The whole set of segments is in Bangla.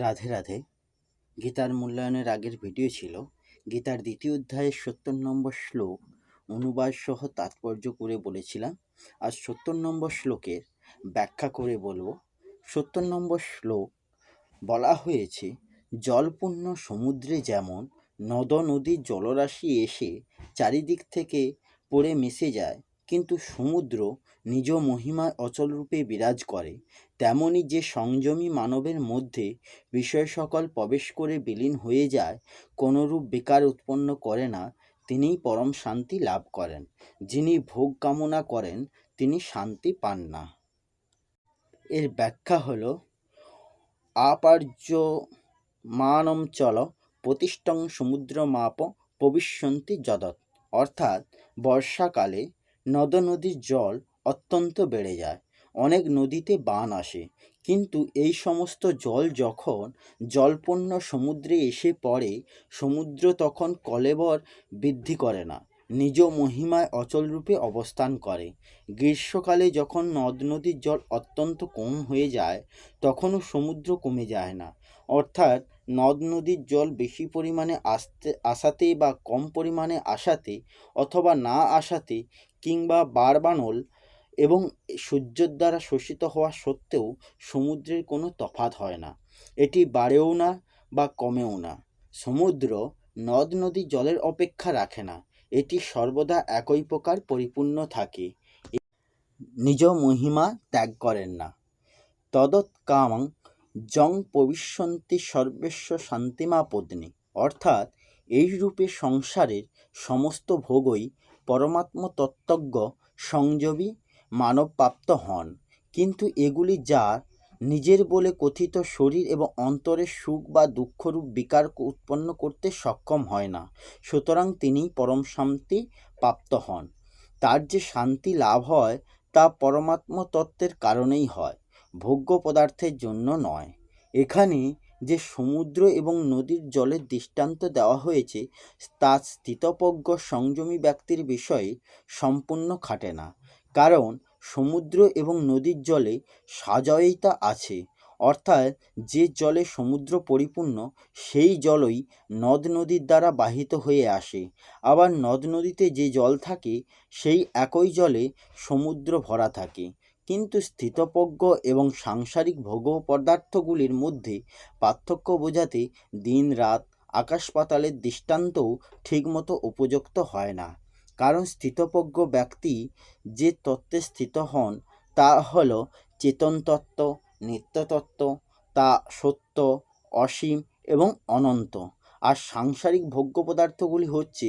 রাধে রাধে। গীতার মূল্যায়নের আগের ভিডিও ছিল, গীতার দ্বিতীয় অধ্যায়ের সত্তর নম্বর শ্লোক অনুবাদ সহ তাৎপর্য করে বলেছিলাম। আর সত্তর নম্বর শ্লোকের ব্যাখ্যা করে বলব, সত্তর নম্বর শ্লোক বলা হয়েছে, জলপূর্ণ সমুদ্রে যেমন নদ নদীর জলরাশি এসে চারিদিক থেকে পড়ে মিশে যায়, কিন্তু সমুদ্র নিজ মহিমায় অচলরূপে বিরাজ করে তেমনি যে সংযমী মানবের মধ্যে বিষয় সকল প্রবেশ করে বিলীন হয়ে যায়, কোনরূপ বিকার উৎপন্ন করে না, তিনিই পরম শান্তি লাভ করেন। যিনি ভোগ কামনা করেন, তিনি শান্তি পান না। এর ব্যাখ্যা হল আপার্য মানম চল, প্রতিষ্ঠং সমুদ্র মাপ প্রবিশ্যন্তি যদৎ। অর্থাৎ, বর্ষাকালে নদ নদীর জল অত্যন্ত বেড়ে যায়। অনেক নদীতে বান আসে। কিন্তু এই সমস্ত জল যখন জলপূর্ণ সমুদ্রে এসে পড়ে, সমুদ্র তখন কলেবর বৃদ্ধি করে না, নিজ মহিমায় অচলরূপে অবস্থান করে। গ্রীষ্মকালে যখন নদ নদীর জল অত্যন্ত কম হয়ে যায়, তখনও সমুদ্র কমে যায় না। অর্থাৎ নদ নদীর জল বেশি পরিমাণে আসতে, আসাতে বা কম পরিমাণে আসাতে অথবা না আসাতে কিংবা বারবানল এবং সূর্যের দ্বারা শোষিত হওয়া সত্ত্বেও সমুদ্রের কোনো তফাৎ হয় না। এটি বাড়েও না বা কমেও না। সমুদ্র নদ নদী জলের অপেক্ষা রাখে না। এটি সর্বদা একই প্রকার পরিপূর্ণ থাকে। নিজ মহিমা ত্যাগ করেন না। তদৎকামং জং প্রবিশ্যন্তি সর্বেশ্ব শান্তিমা পত্নী অর্থাৎ এই রূপে সংসারের সমস্ত ভোগই পরমাত্ম তত্ত্বজ্ঞ সংযমী মানবপ্রাপ্ত হন। কিন্তু এগুলি যা নিজের বলে কথিত শরীর এবং অন্তরের সুখ বা দুঃখরূপ বিকার উৎপন্ন করতে সক্ষম হয় না। সুতরাং তিনি পরম শান্তি প্রাপ্ত হন। তার যে শান্তি লাভ হয়, তা পরমাত্ম তত্ত্বের কারণেই হয়, ভোগ্য পদার্থের জন্য নয়। এখানে যে সমুদ্র এবং নদীর জলের দৃষ্টান্ত দেওয়া হয়েছে, তা স্থিতপজ্ঞ সংযমী ব্যক্তির বিষয়ে সম্পূর্ণ খাটে না। কারণ সমুদ্র এবং নদীর জলে সাজয়িতা আছে। অর্থাৎ যে জলে সমুদ্র পরিপূর্ণ, সেই জলই নদ নদীর দ্বারা বাহিত হয়ে আসে। আবার নদ নদীতে যে জল থাকে, সেই একই জলে সমুদ্র ভরা থাকে। কিন্তু স্থিতপজ্ঞ এবং সাংসারিক ভোগ পদার্থগুলির মধ্যে পার্থক্য বোঝাতে দিন রাত আকাশ পাতালের দৃষ্টান্তও ঠিকমতো উপযুক্ত হয় না। কারণ স্থিতপজ্ঞ ব্যক্তি যে তত্ত্বে স্থিত হন, তা হল চেতন তত্ত্ব নিত্যতত্ত্ব, তা সত্য, অসীম এবং অনন্ত। আর সাংসারিক ভোগ্য পদার্থগুলি হচ্ছে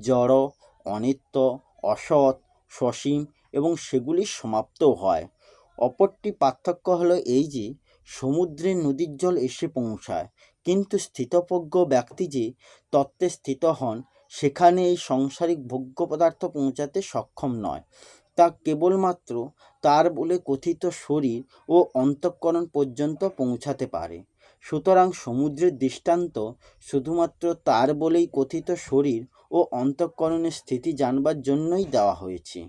জড়, অনিত্য, অসৎ, সসীম এবং সেগুলি সমাপ্ত হয়। অপরটি পার্থক্য হলো এই যে সমুদ্রে নদীর জল এসে পৌঁছায়, কিন্তু স্থিতপজ্ঞ ব্যক্তি যে তত্ত্বে স্থিত হন সেখানে এই সংসারিক ভোগ্য পদার্থ পৌঁছাতে সক্ষম নয়। তা কেবলমাত্র তার বলে কথিত শরীর ও অন্তঃকরণ পর্যন্ত পৌঁছাতে পারে। সুতরাং সমুদ্রের দৃষ্টান্ত শুধুমাত্র তার বলেই কথিত শরীর ও অন্তঃকরণের স্থিতি জানবার জন্যই দেওয়া হয়েছে।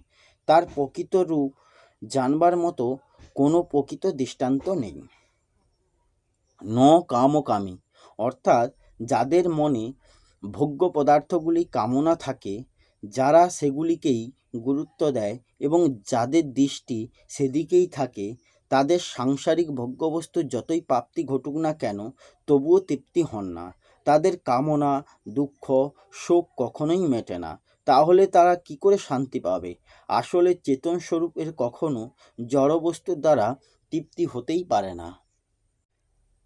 তার প্রকৃত রূপ জানবার মতো কোনো প্রকৃত দৃষ্টান্ত নেই। ন কামকামী অর্থাৎ যাদের মনে ভোগ্য পদার্থগুলি কামনা থাকে, যারা সেগুলিকেই গুরুত্ব দেয় এবং যাদের দৃষ্টি সেদিকেই থাকে, তাদের সাংসারিক ভোগ্যবস্তু যতই প্রাপ্তি ঘটুক না কেন, তবুও তৃপ্তি হন না। তাদের কামনা, দুঃখ, শোক কখনোই মেটে না। তাহলে তারা কি করে শান্তি পাবে? আসলে চেতন স্বরূপের কখনো জড়বস্তুর দ্বারা তৃপ্তি হতেই পারে না।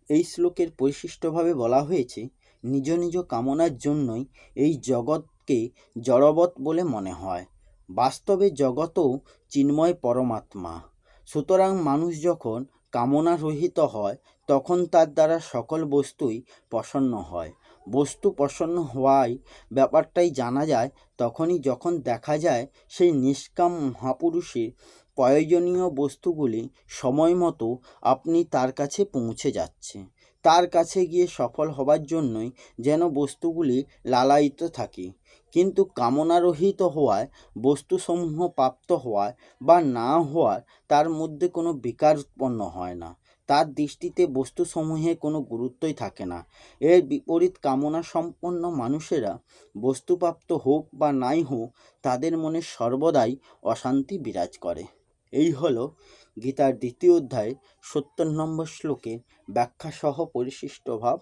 এই শ্লোকের পরিশিষ্টভাবে বলা হয়েছে নিজ নিজ কামনার জন্যই এই জগৎকে জড়বৎ বলে মনে হয়। বাস্তবে জগতও চিন্ময় পরমাত্মা। সুতরাং মানুষ যখন কামনা রহিত হয়, তখন তার দ্বারা সকল বস্তুই প্রসন্ন হয়। বস্তু প্রসন্ন হওয়ায় ব্যাপারটাই জানা যায়, তখনই যখন দেখা যায় সেই নিষ্কাম মহাপুরুষের প্রয়োজনীয় বস্তুগুলি সময় মতো আপনি তার কাছে পৌঁছে যাচ্ছে। তার কাছে গিয়ে সফল হবার জন্যই যেন বস্তুগুলি লালায়িত থাকে। কিন্তু কামনারহিত হওয়ায়, বস্তুসমূহ প্রাপ্ত হওয়ায় বা না হওয়ার তার মধ্যে কোনো বিকার উৎপন্ন হয় না। তার দৃষ্টিতে বস্তুসমূহে কোনো গুরুত্বই থাকে না। এর বিপরীত কামনা সম্পন্ন মানুষেরা বস্তুপ্রাপ্ত হোক বা নাই হোক, তাদের মনে সর্বদাই অশান্তি বিরাজ করে। এই হলো গীতার দ্বিতীয় অধ্যায়, সত্তর নম্বর শ্লোকে ব্যাখ্যাসহ পরিশিষ্ট ভাব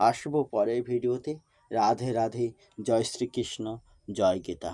আসব পরের ভিডিওতে। রাধে রাধে, জয় শ্রীকৃষ্ণ, জয় গীতা।